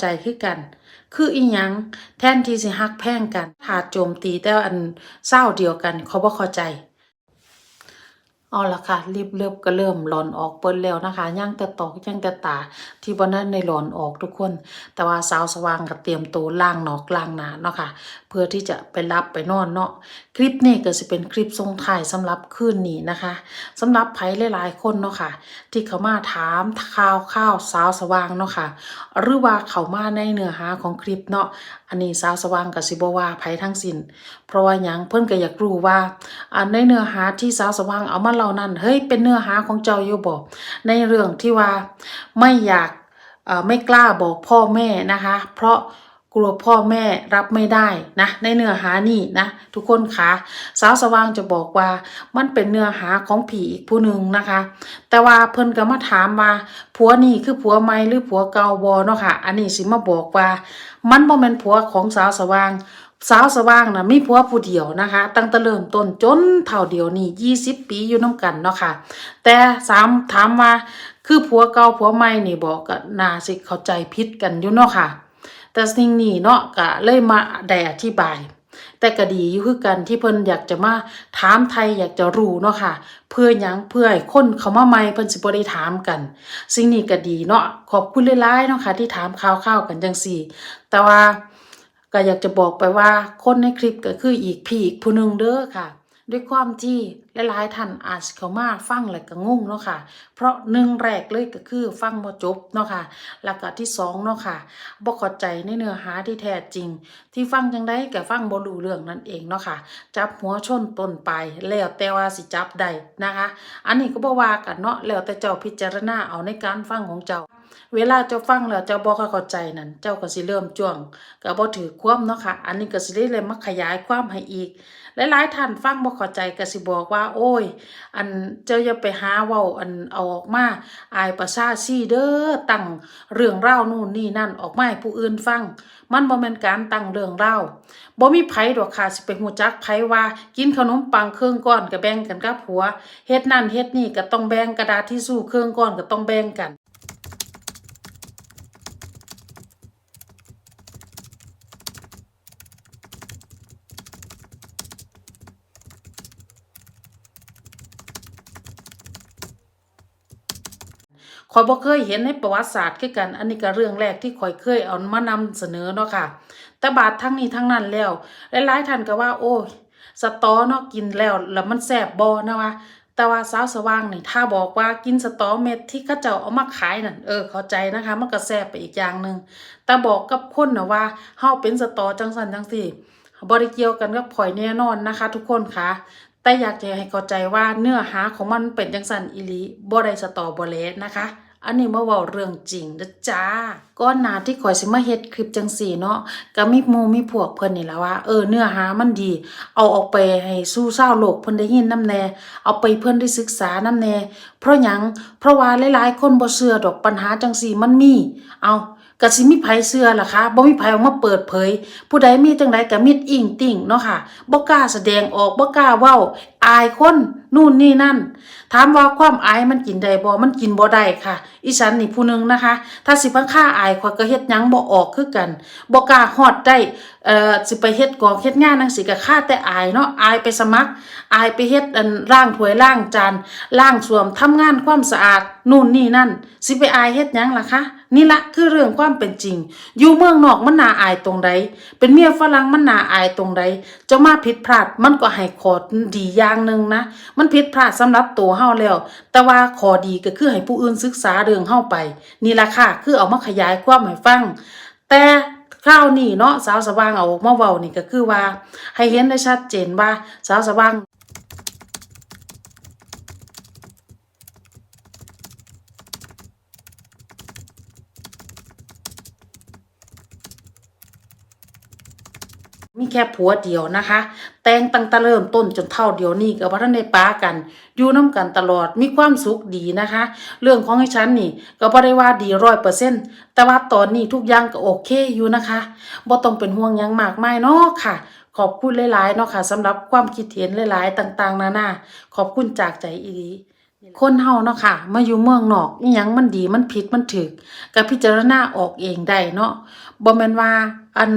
ใจคือกัน คืออีหยังแทนที่สิฮักแพ่งกันถาโจมตีแต่อันเศร้าเดียวกัน เขาบ่เข้าใจ เอาละค่ะรีบเริ่มก็เริ่มหลอนออกเปิ้นแล้วนะคะย่างแต่ตอกย่างแต่ตาที่บ่นั้นในหลอนออกทุกคน แต่ว่าสาวสว่างก็เตรียมตัวล้างนอกล้างหนาเนาะค่ะ เพื่อที่จะไปรับไปนอนเนาะคลิปนี้ก็สิเป็นคลิปส่งท้ายสำหรับคืนนี้นะคะสำหรับไผหลายๆคนเนาะค่ะ ที่เขามาถามข่าวข่าวสาวสว่างเนาะค่ะหรือว่าเขามาในเนื้อหาของคลิปเนาะอันนี้สาวสว่างกับสิบว่าไผทั้งสิ้น เพราะว่ายังเพิ่นก็อยากรู้ว่าในเนื้อหาที่สาวสว่างเอามาเล่านั้นเฮ้ยเป็นเนื้อหาของเจ้าอยู่บ่ในเรื่องที่ว่าไม่อยากไม่กล้าบอกพ่อแม่นะคะ เพราะ กลัวพ่อแม่รับไม่ได้นะในเนื้อหานี่นะทุกคนคะสาวสว่างจะบอกว่ามันเป็นเนื้อหาของผีอีกผู้หนึ่งนะคะ แต่ว่าเพิ่นก็มาถามว่าผัวนี่คือผัวใหม่หรือผัวเกาบ่เนาะค่ะอันนี้สิมาบอกว่า มันบ่แม่นผัวของสาวสว่างสาวสว่างนะมีผัวผู้เดียวนะคะ ตั้งแต่เริ่มต้นจนเท่าเดียวนี่20ปีอยู่น้ำกันเนาะค่ะ แต่สามถามว่าคือผัวเก่าผัวใหม่นี่บอกก็น่าสิเข้าใจผิดกันอยู่เนาะค่ะ แต่สิ่งนี้เนาะก็เลยมาได้อธิบาย แต่ก็ดีอยู่คือกันที่เพิ่นอยากจะมาถามไทยอยากจะรู้เนาะค่ะ เพื่อหยังเพื่อให้คนเขามาใหม่เพิ่นสิบ่ได้ถามกัน สิ่งนี้ก็ดีเนาะขอบคุณหลายๆเนาะค่ะที่ถามข่าวๆกันจังซี่ แต่ว่าก็อยากจะบอกไปว่าคนในคลิปก็คืออีกพี่อีกผู้หนึงเด้อค่ะ ด้วยความที่หลายๆท่านอาจเข้ามาฟังแล้วก็งงเนาะค่ะ เพราะหนึ่งแรกเลยก็คือฟังบ่จบเนาะค่ะแล้วก็ที่สองเนาะค่ะบ่เข้าใจในเนื้อหาที่แท้จริง ที่ฟังจังได้ก็ฟังบ่รู้เรื่องนั่นเองเนาะค่ะ จับหัวชนต้นไปแล้วแต่ว่าสิจับได้นะคะ อันนี้ก็บ่ว่ากันเนาะแล้วแต่เจ้าพิจารณาเอาในการฟังของเจ้า เวลาเจ้าฟังแล้วเจ้าบ่ค่อยเข้าใจนั่นเจ้าก็สิเริ่มจ้วงก็บ่ถือความเนาะค่ะ อันนี้ก็สิได้เลยมาขยายความให้อีก หลายๆท่านฟังบ่เข้าใจก็สิบอกว่า โอ้ย อันเจ้าอย่าไปหาเว้าอันเอาออกมาอายประชาชีเด้อตั้งเรื่องรานู่นนี่นั่นออกมาให้ผู้อื่นฟัง มันบ่แม่นการตั้งเรื่องราบ่มีไผดอกค่ะสิไปฮู้จักไผว่ากินขนมปังเครื่องก้อนก็แบ่งกันกับผัวเฮ็ดนั่นเฮ็ดนี่ก็ต้องแบ่งกระดาษทิชชู่เครื่องก้อนก็ต้องแบ่งกัน อยบ่เคยเห็นในประวัติศาสตร์คือกัน อันนี้ก็เรื่องแรกที่ข่อยเคยเอามานำเสนอเนาะค่ะ แต่บาดทั้งนี้ทั้งนั้นแล้วหลายๆท่านก็ว่า โอ้ยสตอเนาะกินแล้วแล้วมันแซ่บบ่นะว่าแต่ว่าสาวสว่างนี่ถ้าบอกว่ากินสตอเม็ดที่เขาเจ้าเอามาขายนั่นเออเข้าใจนะคะ มันก็แซ่บไปอีกอย่างหนึ่งแต่บอกกับคนนะว่าเฮาเป็นสตอจังซั่นจังซี่บ่ได้เกี่ยวกันกับข่อยแน่นอนนะคะ ทุกคนค่ะแต่อยากจะให้เข้าใจว่าเนื้อหาของมันเป็นจังสันอีหลีบ่ได้สตอบ่เลสนะคะ อันนี้มาเว้าเรื่องจริงนะจ้าก้อนหนาที่ข่อยสิมาเฮ็ดคลิปจังสี่เนาะก็มีหมู่มีพวกเพิ่นนี่และว่าเออเนื้อหามันดี เอาออกไปให้สู่ชาวโลกเพิ่นได้ยินนํแน่เอาไปเพิ่นได้ศึกษานํแน่เพราะหยังเพราะว่าหลายๆคนบ่เชื่อดอกปัญหาจังสี่มันมีเอา ก็สิมีไผเชื่อล่ะคะบ่มีไผออกมาเปิดเผย ผู้ใดมีจังใดก็มิดอิ่งติ่งเนาะค่ะบ่กล้าแสดงออกบ่กล้าเว้า อายคนนู่นนี่นั่น ถามว่าความอายมันกินได้บ่มันกินบ่ได้ค่ะ อีฉันนี่ผู้หนึงนะคะ ถ้าสิพังค่าอายข่อยก็เฮ็ดหยังบ่ออกคือกันบ่กล้าฮอดได้เอ่อสิไปเฮ็ดกองเฮ็ดงานจังซี่ก็ค่าแต่อายเนาะอายไปสมัคร อายไปเฮ็ดอันล้างถ้วยล้างจานล้างสวมทำงานความสะอาดนู่นนี่นั่น สิไปอายเฮ็ดหยังล่ะคะนี่ละคือเรื่องความเป็นจริง อยู่เมืองนอกมันน่าอายตรงใดเป็นเมียฝรั่งมันน่าอายตรงใดจะมาผิดพลาดมันก็ให้ขอดีอย่างหนึ่งนะ มันผิดพลาดสำหรับตัวเฮาแล้ว แต่ว่าขอดีก็คือให้ผู้อื่นศึกษาเรื่องเฮาไป นี่ละค่ะคือเอามาขยายความให้ฟัง แต่คราวนี้เนาะสาวสว่างเอามาเว้านี่ก็คือว่า ให้เห็นได้ชัดเจนว่าสาวสว่าง มีแค่ผัวเดียวนะคะ แต่งตั้งแต่เริ่มต้นจนเท่าเดียวนี้ก็บ่ทันได้ปากัน อยู่น้ำกันตลอดมีความสุขดีนะคะ เรื่องของให้ฉันนี่ ก็บ่ได้ว่าดีร้อยเปอร์เซ็นต์แต่ว่าตอนนี้ทุกอย่างก็โอเคอยู่นะคะบ่ต้องเป็นห่วงยังมากมายเนาะค่ะ ขอบคุณหลายๆเนาะค่ะสำหรับความคิดเห็นหลายๆ ต่าง ๆ นานาขอบคุณจากใจอีดีคนเฮาเนาะค่ะมาอยู่เมืองนอกอิหยังมันดีมันผิดมันถูกก็พิจารณาออกเองได้เนาะบ่แม่นว่าอัน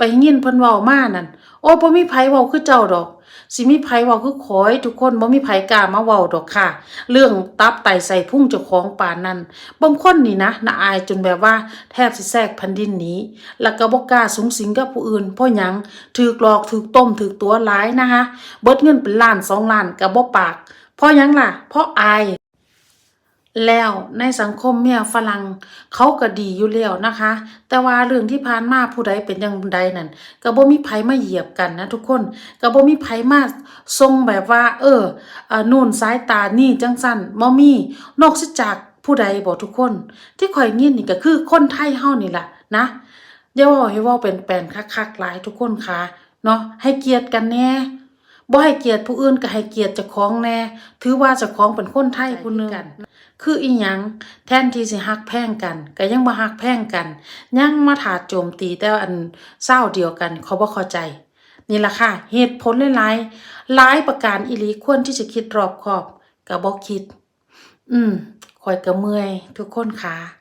ไปยินเพิ่นเว้ามานั่นโอ้บ่มีไผเว้าคือเจ้าดอก สิมีไผเว้าคือขอยทุกคนบ่มีไผกล้ามาเว้าดอกค่ะ เรื่องตับไตใส่พุ่งเจ้าของป่านนั้นบางคนนี่นะน่าอายจนแบบว่าแทบสิแทรกแผ่นดินหนี้แล้วก็บ่กล้าสูงสิงกับผู้อื่นเพราะหยังถูกหลอกถูกต้มถูกตัวหลายนะคะเบิดเงินเป็นล้านสองล้านก็บ่ปากเพราะหยังล่ะ เพราะอาย แล้วในสังคมเมียฝรั่งเขาก็ดีอยู่แล้วนะคะ แต่ว่าเรื่องที่ผ่านมาผู้ใดเป็นอย่างใดนั่นก็บ่มีไผมาเหยียบกันนะทุกคนก็บ่มีไผมาทรงแบบว่า เออนู่นสายตานี่จังซั่นบ่มีนอกจากผู้ใดบ่ทุกคน ที่ข่อยยินนี่ก็คือคนไทยเฮานี่แหละนะอย่าว้าให้ว้าเป็นแปลนคักๆหลายทุกคนค่ะเนาะให้เกียรติกันแน่บ่ให้เกียรติผู้อื่นก็ให้เกียรติเจ้าของแน่ถือว่าเจ้าของเป็นคนไทยผู้หนึง คืออีหยังแทนที่สิฮักแพงกัน ก็ยังบ่ฮักแพงกัน ยังมาถาโจมตีแต่อันเศร้าเดียวกันเขาบ่เข้าใจ นี่ล่ะค่ะ เหตุผลหลายๆหลายประการอีหลีควรที่จะคิดรอบคอบก็บ่คิด อืมคอยกระเมื่อยทุกคนค่ะ